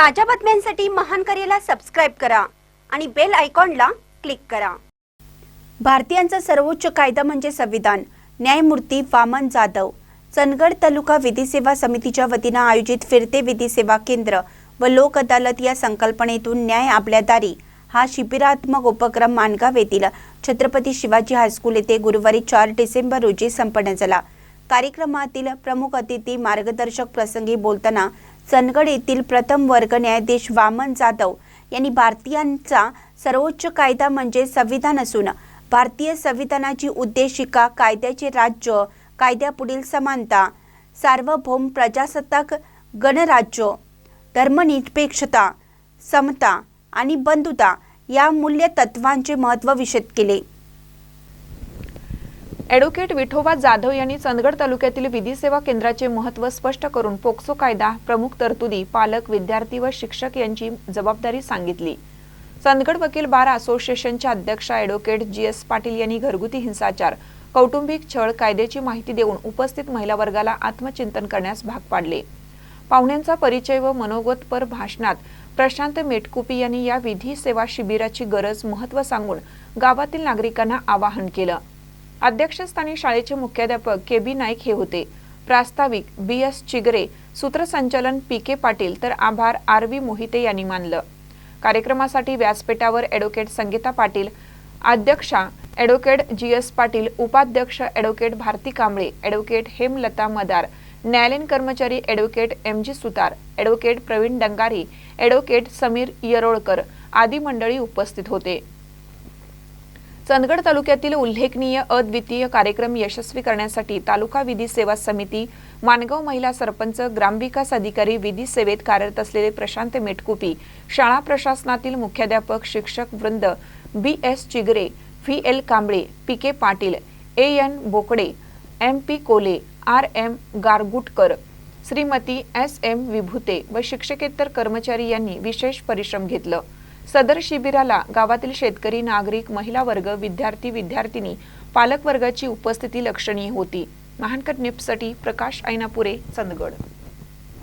ताज्या बातम्यांसाठी महान करेला सबस्क्राईब करा आणि बेल आयकॉनला क्लिक करा. भारतीयांचा सर्वोच्च कायदा म्हणजे संविधान. न्यायमूर्ती वामन जाधव. चंदगड तालुका विधी सेवा समितीच्या वतीनं आयोजित फिरते विधी सेवा केंद्र व लोक अदालत या संकल्पनेतून न्याय आपल्या दारी हा शिबिरात्मक उपक्रम माणगाव येथील छत्रपती शिवाजी हायस्कूल येथे गुरुवारी चार डिसेंबर रोजी संपन्न झाला. कार्यक्रमातील प्रमुख अतिथी मार्गदर्शक प्रसंगी बोलताना चंदगड येथील प्रथम वर्ग न्यायाधीश वामन जाधव यांनी भारतीयांचा सर्वोच्च कायदा म्हणजे संविधान असून भारतीय संविधानाची उद्देशिका कायद्याचे राज्य कायद्यापुढील समानता सार्वभौम प्रजासत्ताक गणराज्य धर्मनिरपेक्षता समता आणि बंधुता या मूल्य तत्वांचे महत्त्व विशद केले. ॲडव्होकेट विठोबा जाधव यांनी चंदगड तालुक्यातील विधी सेवा केंद्राचे महत्त्व स्पष्ट करून पोक्सो कायदा प्रमुख तरतुदी पालक विद्यार्थी व शिक्षक यांची जबाबदारी सांगितली. चंदगड वकील बार असोसिएशनच्या अध्यक्षा ॲडव्होकेट जी एस पाटील यांनी घरगुती हिंसाचार कौटुंबिक छळ कायद्याची माहिती देऊन उपस्थित महिला वर्गाला आत्मचिंतन करण्यास भाग पाडले. पाहुण्यांचा परिचय व मनोगतपर भाषणात प्रशांत मेटकुपी यांनी या विधी सेवा शिबिराची गरज महत्त्व सांगून गावातील नागरिकांना आवाहन केलं. अध्यक्षस्थानी शाळेचे मुख्याध्यापक के बी नाईक हे होते. प्रास्ताविक बी एस चिगरे सूत्रसंचालन पी के पाटील तर आभार आर व्ही मोहिते यांनी मानलं. कार्यक्रमासाठी व्यासपीठावर ॲडव्होकेट संगीता पाटील अध्यक्षा ॲडव्होकेट जी एस पाटील उपाध्यक्ष ॲडव्होकेट भारती कांबळे ॲडव्होकेट हेमलता मदार न्यायालयीन कर्मचारी advocate M G Sutar advocate Pravin Dangari advocate Sameer Yerolkar आदी मंडळी उपस्थित होते. चंदगड तालुक्यातील उल्लेखनीय अद्वितीय कार्यक्रम यशस्वी करण्यासाठी तालुका विधी सेवा समिती मानगाव महिला सरपंच ग्रामविकास अधिकारी विधी सेवेत कार्यरत असलेले प्रशांत मेटकुपी शाळा प्रशासनातील मुख्याध्यापक शिक्षक वृंद B S Chigare V L Kamble P K Patil A N Bokade M P Kole R M Gargutkar Shrimati S M Vibhute व शिक्षकेतर कर्मचारी यांनी विशेष परिश्रम घेतलं. सदर शिबिराला गावातील शेतकरी नागरिक महिला वर्ग विद्यार्थी विद्यार्थिनी पालकवर्गाची उपस्थिती लक्षणीय होती. महानकर निप्ससाठी प्रकाश ऐनापुरे चंदगड.